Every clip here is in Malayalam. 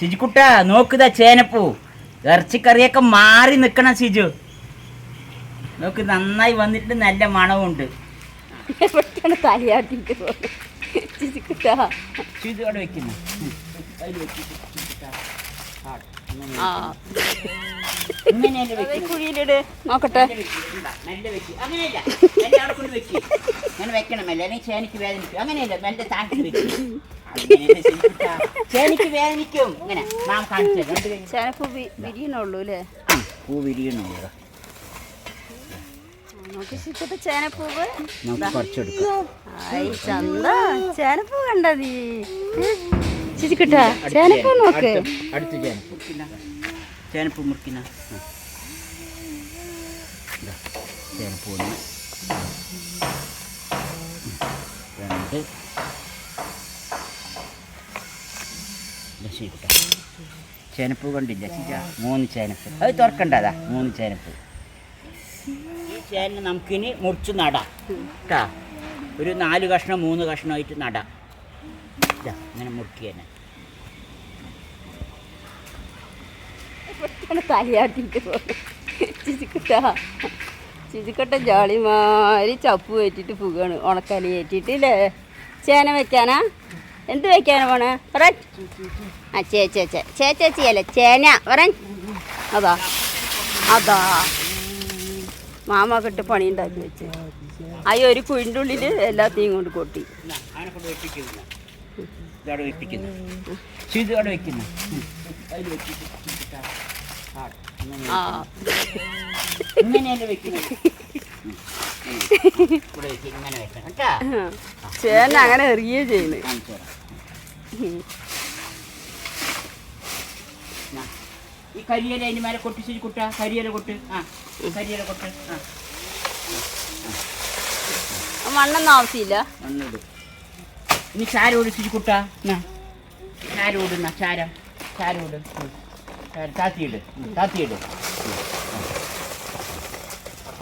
സിജുക്കുട്ട നോക്കുതാ ചേനപ്പൂ. ഇറച്ചിക്കറിയൊക്കെ മാറി നിൽക്കണം സിജു. നോക്ക് നന്നായി വന്നിട്ട് നല്ല മണമുണ്ട് അവിടെ വെക്കുന്നു. നോക്കട്ടെ. വെക്ക്. അങ്ങനെയല്ല മെല്ലെ വേദനിക്കും. അങ്ങനെയല്ല വെക്ക്. വേദനിക്കും. ഇങ്ങനെ നാം കാണിച്ചു. ചേനപ്പൂ വിരിയണുള്ളൂ അല്ലേ? പൂ ചേനപ്പൂവ്. ചേനപ്പൂ കണ്ട നീ? ചിരിക്കട്ടാ ചേനപ്പൂ നോക്ക്. അടുത്ത ചേനപ്പൂ. ചേനപ്പൂ മുറിക്കുന്ന ചേനപ്പൂ ഒന്ന് രണ്ട്. ഇതാ ചേനപ്പ് കൊണ്ടില്ല ചിജ മൂന്ന് ചേനപ്പ്. അത് തുറക്കണ്ടതാ മൂന്ന് ചേനപ്പ്. ഈ ചേന നമുക്കിനി മുറിച്ച് നടാം. കേട്ടാ ഒരു നാല് കഷ്ണം മൂന്ന് കഷ്ണമായിട്ട് നടാം. ഇതാ ഇങ്ങനെ മുറുക്കി തന്നെ. ചിരിക്കട്ടാ. ജാളിമാരി ചപ്പ് കയറ്റിട്ട് പുകയാണ് ഉണക്കലി ഏറ്റിട്ടില്ലേ ചേന വെക്കാനാ? എന്ത് വെക്കാൻ പോണേ? പറ ആ ചേച്ചി ചേ ചേച്ചി ചേ ചേന. പറ അതാ. അതാ. മാമ കിട്ട് പണി ഉണ്ടാക്കി വെച്ച്. ആ ഒരു കുഴിന്റെ ഉള്ളിൽ എല്ലാത്തെയും കൊണ്ട് കൊട്ടി. ആ, ചേന അങ്ങനെ എറിയേ ചെയ്യുന്നത്. ഈ കരിയല അതിന് മേലെ കൊട്ടിച്ച് കുട്ട. കരിയല കൊട്ട്. ആ കരിയല കൊട്ട്. ആ മണ്ണൊന്നും ആവശ്യമില്ല. മണ്ണിടും. ഇനി ചാരം ഒടിച്ചിട്ട് കുട്ട. ചാരം. ഇടുന്ന ചാരം ചാരം. ഇട് താത്തിയിട് താത്തിയിട്. ഉം.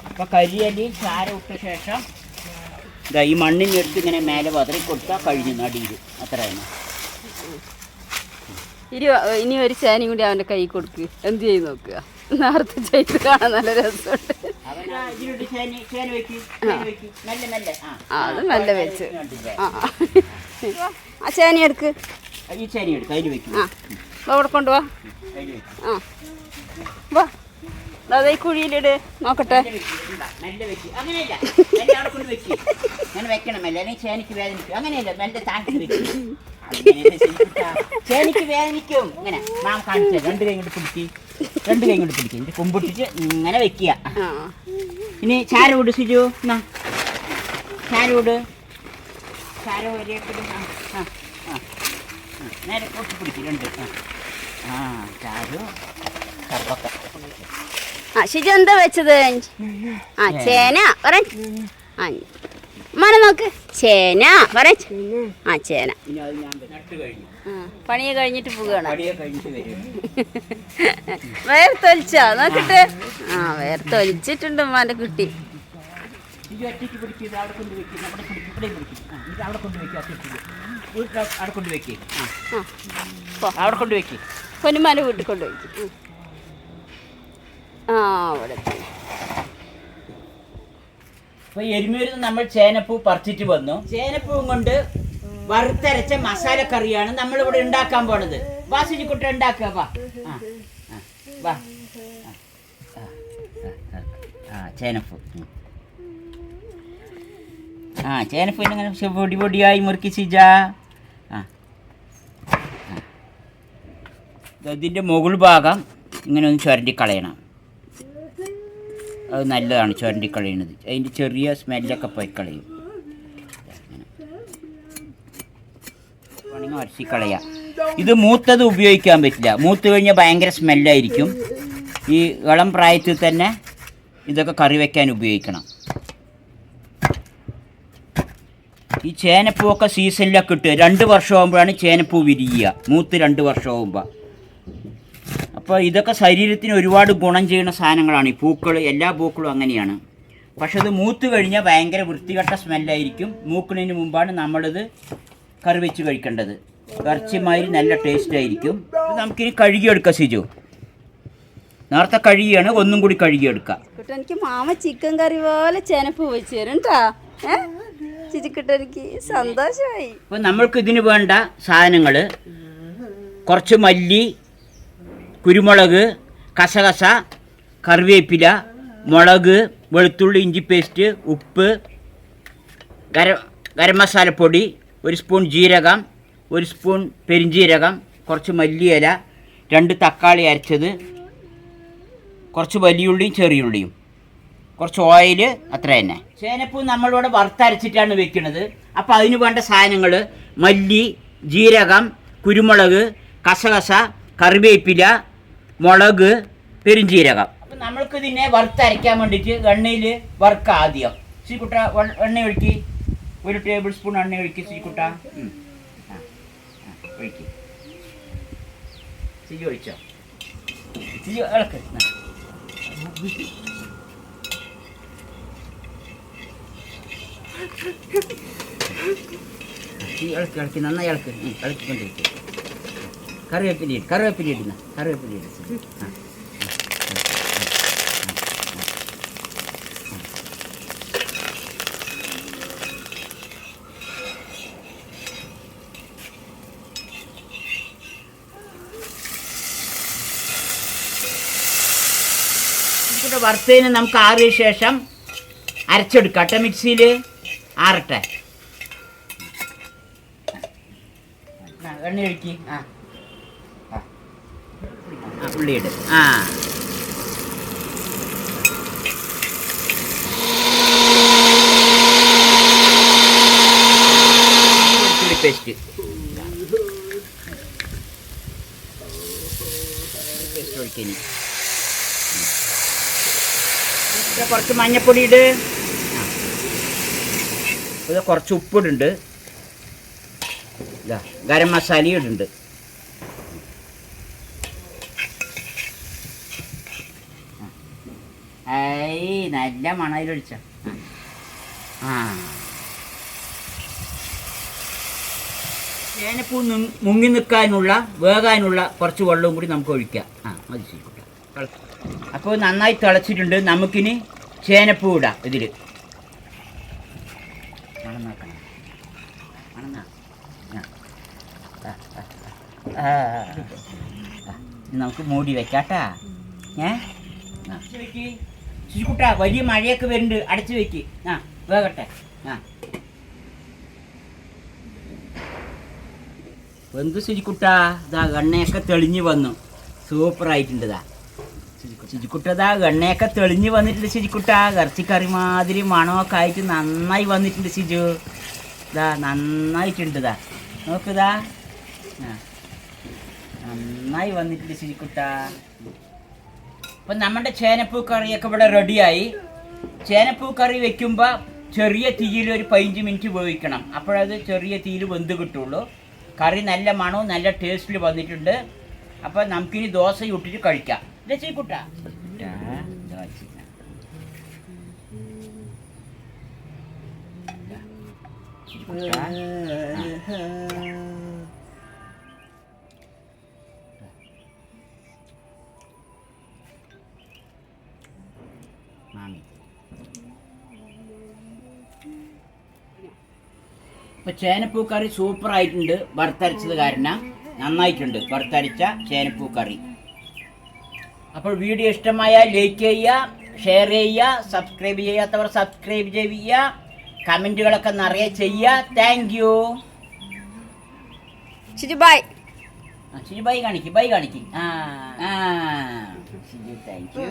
അപ്പൊ കരിയലി ചാരം ഇട്ട ശേഷം ഇതാ ഈ മണ്ണിനെടുത്ത് ഇങ്ങനെ മേലെ പതറി കൊടുത്താൽ കഴിഞ്ഞു നടിയിൽ അത്ര തന്നെ ഇനി ഇനി ഒരു ചേനയും കൂടി അവന്റെ കൈ കൊടുക്ക്. എന്ത് ചെയ്ത് നോക്കുക? നേരത്തെ ചെയ്ത് കാണാൻ നല്ല രസമുണ്ട്. ആ അത് നല്ല വെച്ച്. ആ ആ. ചേന എടുക്ക്. ആ അവിടെ കൊണ്ടുവാ ആ. വാ. അതെ കുഴിയിലിട്. നോക്കട്ടെ. അങ്ങനെയല്ല. വേദനിക്കും വേദനിക്കും. ഇങ്ങനെ. രണ്ട് കൈ കൊണ്ട് പിടിക്ക്. രണ്ട് കൈ കൊണ്ട് പിടിക്കുക എന്നിട്ട് കുമ്പിട്ടിച്ച് ഇങ്ങനെ വെക്കുക. ഇനി ചാരോട് സിജു എന്നാ ചാരോട് ചാരോ ആ ആ. നേരെ കൊട്ടി പിടിക്കും. രണ്ട്. ആ. ചാരു. കറുപ്പൊക്കെ. ആ എന്താ വെച്ചത്? ആ ചേന. ആ മന നോക്ക്. ചേന. പറ ആ ചേന. പണിയെ കഴിഞ്ഞിട്ട് പോവുകയാണ്. വേർത്തൊലിച്ചാ? നോക്കട്ടെ. ആ വേർത്തൊലിച്ചിട്ടുണ്ട് ഉമ്മാന്റെ കുട്ടി. പൊന്നുമാന്റെ വീട്ടിൽ കൊണ്ടുപോയി ആ അവിടെ. അപ്പൊ എരുമൂരിൽ നിന്ന് നമ്മൾ ചേനപ്പൂ പറിച്ചിട്ട് വന്നു. ചേനപ്പൂവും കൊണ്ട് വറുത്തരച്ച മസാലക്കറിയാണ് നമ്മൾ ഇവിടെ ഉണ്ടാക്കാൻ പോണത്. വാ കുട്ടി ഉണ്ടാക്കുക വാ. ആ, ആ, ചേനപ്പൂ. ആ ഇങ്ങനെ പൊടി പൊടിയായി മുറുക്കി സിജ. ആ. ഇതിന്റെ മുകൾ ഭാഗം ഇങ്ങനെ ഒന്ന് ചുരണ്ടി കളയണം. അത് നല്ലതാണ് ചുരണ്ടി കളയുന്നത് അതിന്റെ ചെറിയ സ്മെല്ലൊക്കെ പോയി കളയും. വേണമെങ്കിൽ വരച്ചി കളയാം ഇത് മൂത്തത് ഉപയോഗിക്കാൻ പറ്റില്ല. മൂത്ത് കഴിഞ്ഞാൽ ഭയങ്കര സ്മെല്ലായിരിക്കും. ഈ ഇളം പ്രായത്തിൽ തന്നെ ഇതൊക്കെ കറി വയ്ക്കാൻ ഉപയോഗിക്കണം. ഈ ചേനപ്പൂവൊക്കെ സീസണിലൊക്കെ ഇട്ട് രണ്ട് വർഷമാകുമ്പോഴാണ് ചേനപ്പൂ വിരിയുക. മൂത്ത് രണ്ട് വർഷമാകുമ്പോൾ അപ്പോൾ ഇതൊക്കെ ശരീരത്തിന് ഒരുപാട് ഗുണം ചെയ്യുന്ന സാധനങ്ങളാണ്. ഈ പൂക്കൾ എല്ലാ പൂക്കളും അങ്ങനെയാണ്. പക്ഷെ അത് മൂത്ത് കഴിഞ്ഞാൽ ഭയങ്കര വൃത്തികെട്ട സ്മെല്ലായിരിക്കും. മൂക്കുന്നതിന് മുമ്പാണ് നമ്മളിത് കറി വെച്ച് കഴിക്കേണ്ടത്. ഇറച്ചിമാതിരി നല്ല ടേസ്റ്റ് ആയിരിക്കും. നമുക്കിനി കഴുകിയെടുക്കാം സിജു. നേരത്തെ കഴുകിയാണ് ഒന്നും കൂടി കഴുകിയെടുക്കാം. എനിക്ക് മാമ ചിക്കൻ കറി പോലെ ചെനപ്പ് വെച്ച് തരും കേട്ടാ എനിക്ക് സന്തോഷമായി. അപ്പോൾ നമ്മൾക്ക് ഇതിന് വേണ്ട സാധനങ്ങൾ കുറച്ച് മല്ലി കുരുമുളക് കസകസ കറിവേപ്പില മുളക് വെളുത്തുള്ളി ഇഞ്ചി പേസ്റ്റ് ഉപ്പ് ഗരം ഗരം മസാലപ്പൊടി ഒരു സ്പൂൺ ജീരകം ഒരു സ്പൂൺ പെരിഞ്ജീരകം കുറച്ച് മല്ലിയില രണ്ട് തക്കാളി അരച്ചത് കുറച്ച് വലിയുള്ളിയും ചെറിയുള്ളിയും കുറച്ച് ഓയിൽ അത്ര തന്നെ. ചേനപ്പൂ നമ്മളിവിടെ വറുത്തരച്ചിട്ടാണ് വെക്കുന്നത്. അപ്പോൾ അതിന് വേണ്ട സാധനങ്ങൾ മല്ലി ജീരകം കുരുമുളക് കസകസ കറിവേപ്പില മുളക് പെരിഞ്ചീരകം അപ്പം നമ്മൾക്ക് ഇതിനെ വറുത്തരയ്ക്കാൻ വേണ്ടിയിട്ട് എണ്ണയിൽ വറുക്കുക ആദ്യം. ശ്രീകുട്ട എണ്ണ ഒഴുക്കി. ഒരു ടേബിൾ സ്പൂൺ എണ്ണ ഒഴുക്കി ശ്രീകുട്ട. ഒഴിക്ക്. ഒഴിച്ചോ? ശ്രീ ഇളക്ക്. ഇളക്കി ഇളക്കി. നന്നായി ഇളക്ക്. ഇളക്കിക്കൊണ്ടിരിക്കും. കറിവേപ്പില കറിവേപ്പില ഇടുന്ന കറിവേപ്പില ഇട് ആ ഇവിടെ വറുത്തതിന് നമുക്ക് ആറിയ ശേഷം അരച്ചെടുക്കാം കേട്ടോ മിക്സിയിൽ ആറട്ടെ എണ്ണ ഒഴുക്കി ആ. ഉള്ളിയിട്. ആ. വെളുത്തുള്ളി പേസ്റ്റ് പേസ്റ്റ് ഒഴിക്കനി ഇവിടെ കുറച്ച് മഞ്ഞപ്പൊടി ഇട്. ഇത് കുറച്ച് ഉപ്പിടുണ്ട്. ഗരം മസാലയും ഇടുന്നുണ്ട് ഏയ് നല്ല മണയിലൊഴിച്ച ആ. ചേനപ്പൂ മുങ്ങി നിൽക്കാനുള്ള വേകാനുള്ള കുറച്ച് വെള്ളവും കൂടി നമുക്ക് ഒഴിക്കാം. ആ മതി ശരിക്കൂട്ട അപ്പോൾ നന്നായി തിളച്ചിട്ടുണ്ട്. നമുക്കിനി ചേനപ്പൂ ഇടാം ഇതിൽ മണം നോക്കണം. മണം നമുക്ക് മൂടി വെക്കാട്ടാ. ഏ? ശിശുക്കുട്ട വലിയ മഴയൊക്കെ വരുന്നുണ്ട് അടച്ചു വെക്ക്. ആ വേകട്ടെ ആ. എന്ത് ശുചിക്കുട്ട ഇതാ എണ്ണയൊക്കെ തെളിഞ്ഞു വന്നു. സൂപ്പർ ആയിട്ടുണ്ട് ഇതാ എണ്ണയൊക്കെ തെളിഞ്ഞു വന്നിട്ടുണ്ട് ശുചിക്കുട്ട ഇറച്ചിക്കറി മാതിരി മണമൊക്കെ ആയിട്ട് നന്നായി വന്നിട്ടുണ്ട് ശിജു. ഇതാ നന്നായിട്ടുണ്ട് ഇതാ നോക്കുതാ നന്നായി വന്നിട്ടുണ്ട് ശുചിക്കുട്ട അപ്പം നമ്മുടെ ചേനപ്പൂ കറിയൊക്കെ ഇവിടെ റെഡിയായി. ചേനപ്പൂ കറി വെക്കുമ്പോൾ ചെറിയ തീയിൽ ഒരു പതിനഞ്ച് മിനിറ്റ് ഉപയോഗിക്കണം അപ്പോഴത് ചെറിയ തീയിൽ വെന്ത് കിട്ടുള്ളൂ. കറി നല്ല മണവും നല്ല ടേസ്റ്റിൽ വന്നിട്ടുണ്ട്. അപ്പോൾ നമുക്കിനി ദോശ ഇട്ടിട്ട് കഴിക്കാം. രസിക്കുട്ട മാമി ഇപ്പൊ ചേനപ്പൂക്കറി സൂപ്പർ ആയിട്ടുണ്ട്. വറുത്തരച്ചത് കാരണം നന്നായിട്ടുണ്ട്. വറുത്തരച്ച ചേനപ്പൂക്കറി. അപ്പോൾ വീഡിയോ ഇഷ്ടമായാൽ ലൈക്ക് ചെയ്യുക ഷെയർ ചെയ്യുക സബ്സ്ക്രൈബ് ചെയ്യാത്തവർ സബ്സ്ക്രൈബ് ചെയ്യുക കമന്റുകളൊക്കെ നിറയെ ചെയ്യുക. താങ്ക് യു ബൈ ശരി ബൈ കാണിക്കും ബൈ കാണിക്കും. ആ ആ ശരി താങ്ക് യു